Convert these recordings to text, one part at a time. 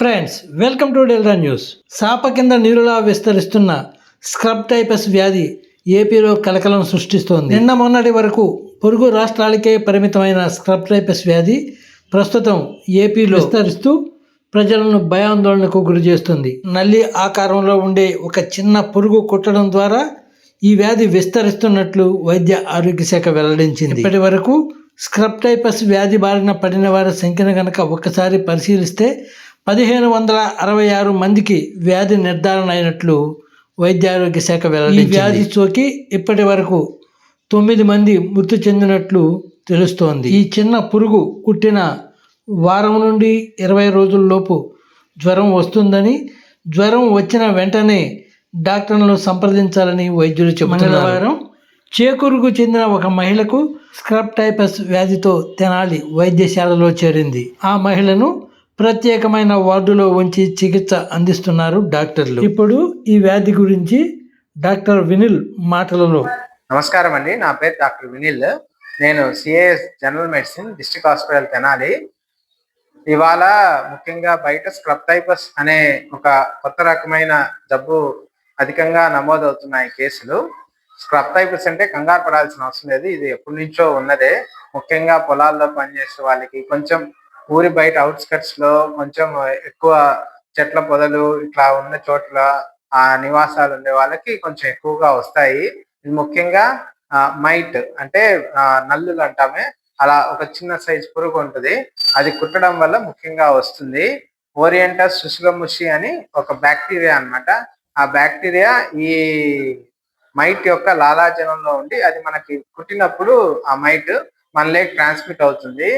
Friends welcome to డెల్రా news సాప కింద నీరులా విస్తరిస్తున్న స్క్రబ్ టైపస్ వ్యాధి ఏపీలో కలకలం సృష్టిస్తోంది. నిన్న మొన్నటి వరకు పొరుగు రాష్ట్రాలకే పరిమితమైన స్క్రబ్ టైపస్ వ్యాధి ప్రస్తుతం ఏపీలో విస్తరిస్తూ ప్రజలను భయాందోళనకు గురి చేస్తుంది. నల్లి ఆకారంలో ఉండే ఒక చిన్న పురుగు కుట్టడం ద్వారా ఈ వ్యాధి విస్తరిస్తున్నట్లు వైద్య ఆరోగ్య శాఖ వెల్లడించింది. ఇప్పటి వరకు స్క్రబ్ టైపస్ వ్యాధి బారిన పడిన వారి సంఖ్యను గనక ఒక్కసారి పరిశీలిస్తే పదిహేను వందల అరవై ఆరు మందికి వ్యాధి నిర్ధారణ అయినట్లు వైద్య ఆరోగ్య శాఖ వెల్లడించింది. ఈ వ్యాధి సోకి ఇప్పటి వరకు తొమ్మిది మంది మృతి చెందినట్లు తెలుస్తోంది. ఈ చిన్న పురుగు కుట్టిన వారం నుండి ఇరవై రోజుల్లోపు జ్వరం వస్తుందని జ్వరం వచ్చిన వెంటనే డాక్టర్లను సంప్రదించాలని వైద్యులు చెబుతున్నారు. చేకూరుకు చెందిన ఒక మహిళకు స్క్రబ్ టైపస్ వ్యాధితో తెనాలి వైద్యశాలలో చేరింది. ఆ మహిళను ప్రత్యేకమైన వార్డులో ఉంచి చికిత్స అందిస్తున్నారు డాక్టర్లు. ఇప్పుడు ఈ వ్యాధి గురించి డాక్టర్ వినిల్ మాటలలో. నమస్కారం అండి. నా పేరు డాక్టర్ వినిల్. నేను CAS general medicine district hospital Tenali. ఇవాళ ముఖ్యంగా బయట స్క్రబ్ టైపస్ అనే ఒక కొత్త రకమైన జబ్బు అధికంగా నమోదవుతున్నాయి కేసులు. స్క్రబ్ టైపస్ అంటే కంగారు పడాల్సిన అవసరం లేదు. ఇది ఎప్పటి నుంచో ఉన్నదే. ముఖ్యంగా పొలాల్లో పనిచేసే వాళ్ళకి కొంచెం ఊరి బయట అవుట్స్కట్స్లో కొంచెం ఎక్కువ చెట్ల పొదలు ఇట్లా ఉన్న చోట్ల ఆ నివాసాలు ఉండే వాళ్ళకి కొంచెం ఎక్కువగా వస్తాయి. ఇది ముఖ్యంగా మైట్ అంటే నల్లులు అంటామే. అలా ఒక చిన్న సైజ్ పురుగు ఉంటుంది. అది కుట్టడం వల్ల ముఖ్యంగా వస్తుంది. ఓరియంటస్ సుసులముషి అని ఒక బ్యాక్టీరియా అన్నమాట. ఆ బ్యాక్టీరియా ఈ మైట్ యొక్క లాలాజలంలో ఉండి అది మనకి కుట్టినప్పుడు ఆ మైట్ మనలోకి ట్రాన్స్మిట్ అవుతుంది.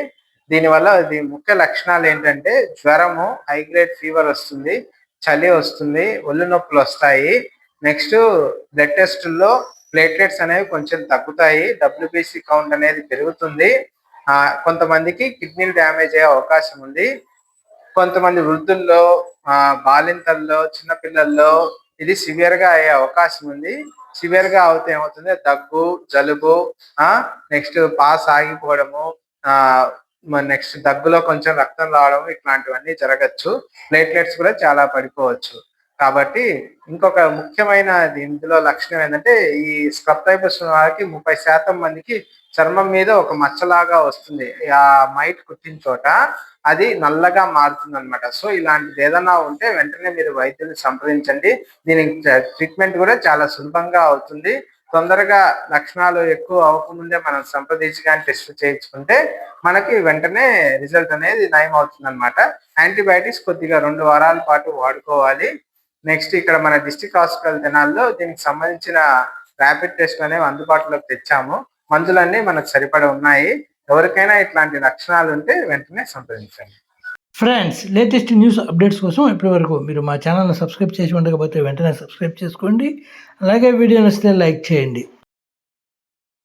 దీనివల్ల ఇది ముఖ్య లక్షణాలు ఏంటంటే జ్వరము హైగ్రేడ్ ఫీవర్ వస్తుంది చలి వస్తుంది ఒళ్ళు నొప్పులు వస్తాయి. నెక్స్ట్ బ్లడ్ టెస్టుల్లో ప్లేట్లెట్స్ అనేవి కొంచెం తగ్గుతాయి. డబ్ల్యూబీసీ కౌంట్ అనేది పెరుగుతుంది. ఆ కొంతమందికి కిడ్నీలు డ్యామేజ్ అయ్యే అవకాశం ఉంది. కొంతమంది వృద్ధుల్లో ఆ బాలింతల్లో చిన్నపిల్లల్లో ఇది సివియర్గా అయ్యే అవకాశం ఉంది. సివియర్గా అవుతే ఏమవుతుంది? దగ్గు జలుబు నెక్స్ట్ పాస్ ఆగిపోవడము ఆ నెక్స్ట్ దగ్గులో కొంచెం రక్తం రావడం ఇట్లాంటివన్నీ జరగచ్చు. ప్లేట్లెట్స్ కూడా చాలా పడిపోవచ్చు. కాబట్టి ఇంకొక ముఖ్యమైన ఇందులో లక్షణం ఏంటంటే ఈ స్క్రబ్ టైపస్ వాళ్ళకి ముప్పై శాతం మందికి చర్మం మీద ఒక మచ్చలాగా వస్తుంది. ఆ మైట్ కుట్టిన చోట అది నల్లగా మారుతుంది అనమాట సో ఇలాంటిది ఏదైనా ఉంటే వెంటనే మీరు వైద్యుని సంప్రదించండి. దీనికి ట్రీట్మెంట్ కూడా చాలా సులభంగా అవుతుంది. తొందరగా లక్షణాలు ఎక్కువ అవ్వకముందే మనం సంప్రదించి కానీ టెస్ట్ చేయించుకుంటే మనకి వెంటనే రిజల్ట్ అనేది నయం అవుతుంది అనమాట యాంటీబయాటిక్స్ కొద్దిగా రెండు వారాల పాటు వాడుకోవాలి. నెక్స్ట్ ఇక్కడ మన డిస్టిక్ హాస్పిటల్ దినాల్లో దీనికి సంబంధించిన ర్యాపిడ్ టెస్ట్ అనేవి అందుబాటులోకి తెచ్చాము. మందులన్నీ మనకు సరిపడ ఉన్నాయి. ఎవరికైనా ఇట్లాంటి లక్షణాలు ఉంటే వెంటనే సంప్రదించండి. ఫ్రెండ్స్ లేటెస్ట్ న్యూస్ అప్డేట్స్ కోసం ఇప్పటివరకు మీరు మా ఛానల్ని సబ్స్క్రైబ్ చేసి ఉండకపోతే వెంటనే సబ్స్క్రైబ్ చేసుకోండి. అలాగే వీడియో నచ్చితే లైక్ చేయండి.